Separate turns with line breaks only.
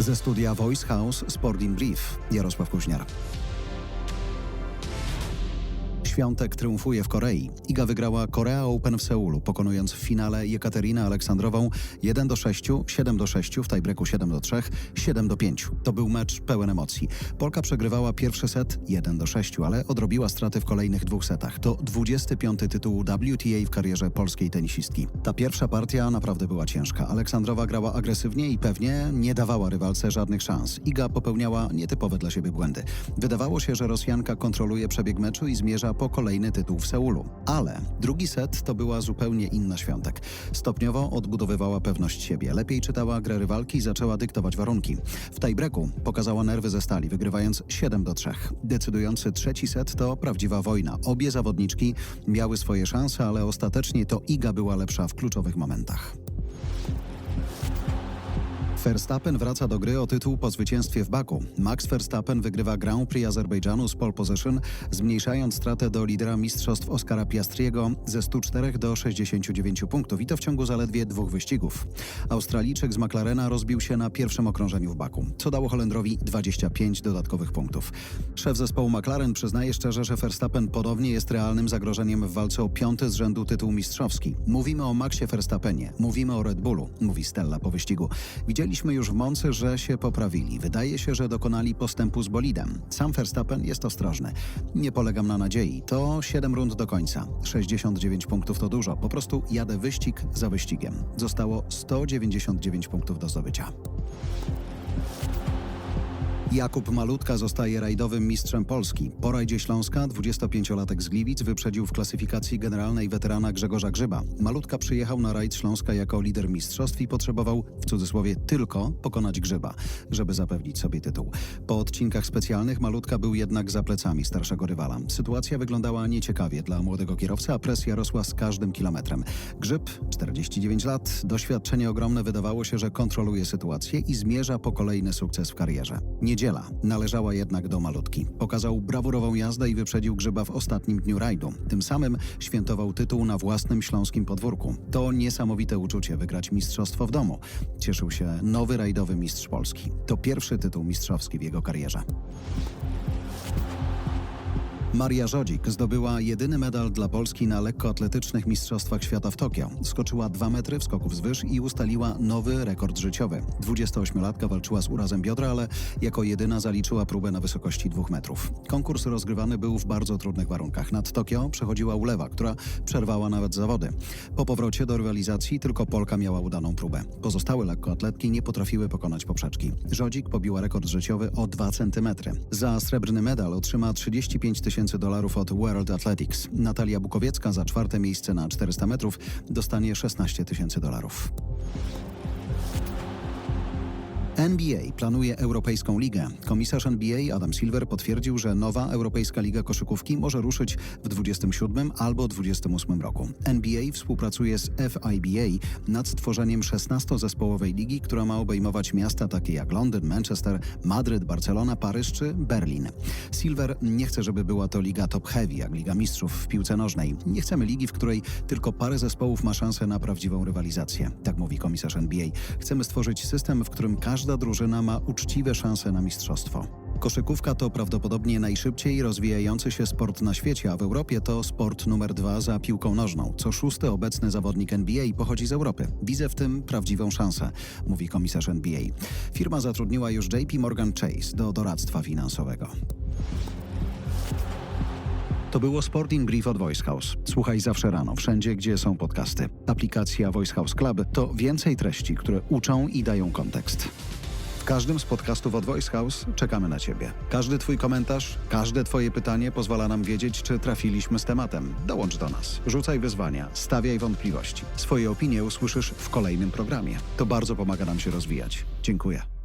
Ze studia Voice House Sport in Brief Jarosław Kuźniar. Świątek triumfuje w Korei. Iga wygrała Korea Open w Seulu, pokonując w finale Jekaterinę Aleksandrową 1 do 6, 7 do 6, w tiebreaku 7 do 3, 7 do 5. To był mecz pełen emocji. Polka przegrywała pierwszy set 1 do 6, ale odrobiła straty w kolejnych dwóch setach. To 25 tytuł WTA w karierze polskiej tenisistki. Ta pierwsza partia naprawdę była ciężka. Aleksandrowa grała agresywnie i pewnie nie dawała rywalce żadnych szans. Iga popełniała nietypowe dla siebie błędy. Wydawało się, że Rosjanka kontroluje przebieg meczu i zmierza po kolejny tytuł w Seulu. Ale drugi set to była zupełnie inna świątek. Stopniowo odbudowywała pewność siebie, lepiej czytała grę rywalki i zaczęła dyktować warunki. W tiebreaku pokazała nerwy ze stali, wygrywając 7 do 3. Decydujący trzeci set to prawdziwa wojna. Obie zawodniczki miały swoje szanse, ale ostatecznie to Iga była lepsza w kluczowych momentach. Verstappen wraca do gry o tytuł po zwycięstwie w Baku. Max Verstappen wygrywa Grand Prix Azerbejdżanu z pole position, zmniejszając stratę do lidera mistrzostw Oscara Piastriego ze 104 do 69 punktów i to w ciągu zaledwie dwóch wyścigów. Australijczyk z McLarena rozbił się na pierwszym okrążeniu w Baku, co dało Holendrowi 25 dodatkowych punktów. Szef zespołu McLaren przyznaje szczerze, że Verstappen ponownie jest realnym zagrożeniem w walce o piąty z rzędu tytuł mistrzowski. Mówimy o Maxie Verstappenie, mówimy o Red Bullu, mówi Stella po wyścigu. Widzieliśmy już w Moncy, że się poprawili. Wydaje się, że dokonali postępu z bolidem. Sam Verstappen jest ostrożny. Nie polegam na nadziei. To 7 rund do końca. 69 punktów to dużo. Po prostu jadę wyścig za wyścigiem. Zostało 199 punktów do zdobycia. Jakub Malutka zostaje rajdowym mistrzem Polski. Po rajdzie Śląska 25-latek z Gliwic wyprzedził w klasyfikacji generalnej weterana Grzegorza Grzyba. Malutka przyjechał na rajd Śląska jako lider mistrzostw i potrzebował, w cudzysłowie, tylko pokonać Grzyba, żeby zapewnić sobie tytuł. Po odcinkach specjalnych Malutka był jednak za plecami starszego rywala. Sytuacja wyglądała nieciekawie dla młodego kierowcy, a presja rosła z każdym kilometrem. Grzyb, 49 lat, doświadczenie ogromne, wydawało się, że kontroluje sytuację i zmierza po kolejny sukces w karierze. Niedziela należała jednak do malutki. Pokazał brawurową jazdę i wyprzedził Grzyba w ostatnim dniu rajdu. Tym samym świętował tytuł na własnym śląskim podwórku. To niesamowite uczucie wygrać mistrzostwo w domu. Cieszył się nowy rajdowy mistrz Polski. To pierwszy tytuł mistrzowski w jego karierze. Maria Żodzik zdobyła jedyny medal dla Polski na lekkoatletycznych Mistrzostwach Świata w Tokio. Skoczyła 2 metry w skoków z wyż i ustaliła nowy rekord życiowy. 28-latka walczyła z urazem biodra, ale jako jedyna zaliczyła próbę na wysokości 2 metrów. Konkurs rozgrywany był w bardzo trudnych warunkach. Nad Tokio przechodziła ulewa, która przerwała nawet zawody. Po powrocie do rywalizacji tylko Polka miała udaną próbę. Pozostałe lekkoatletki nie potrafiły pokonać poprzeczki. Żodzik pobiła rekord życiowy o 2 cm. Za srebrny medal otrzyma 35 tysięcy dolarów od World Athletics. Natalia Bukowiecka za czwarte miejsce na 400 metrów dostanie 16 tysięcy dolarów. NBA planuje Europejską Ligę. Komisarz NBA Adam Silver potwierdził, że nowa Europejska Liga Koszykówki może ruszyć w 27 albo 28 roku. NBA współpracuje z FIBA nad stworzeniem 16-zespołowej ligi, która ma obejmować miasta takie jak Londyn, Manchester, Madryt, Barcelona, Paryż czy Berlin. Silver nie chce, żeby była to liga top heavy, jak Liga Mistrzów w piłce nożnej. Nie chcemy ligi, w której tylko parę zespołów ma szansę na prawdziwą rywalizację. Tak mówi komisarz NBA. Chcemy stworzyć system, w którym każda drużyna ma uczciwe szanse na mistrzostwo. Koszykówka to prawdopodobnie najszybciej rozwijający się sport na świecie, a w Europie to sport numer dwa za piłką nożną. Co szósty obecny zawodnik NBA pochodzi z Europy. Widzę w tym prawdziwą szansę, mówi komisarz NBA. Firma zatrudniła już JP Morgan Chase do doradztwa finansowego. To było Sport in Brief od Voice House. Słuchaj zawsze rano, wszędzie, gdzie są podcasty. Aplikacja Voice House Club to więcej treści, które uczą i dają kontekst. Każdym z podcastów od Voice House czekamy na Ciebie. Każdy Twój komentarz, każde Twoje pytanie pozwala nam wiedzieć, czy trafiliśmy z tematem. Dołącz do nas, rzucaj wyzwania, stawiaj wątpliwości. Swoje opinie usłyszysz w kolejnym programie. To bardzo pomaga nam się rozwijać. Dziękuję.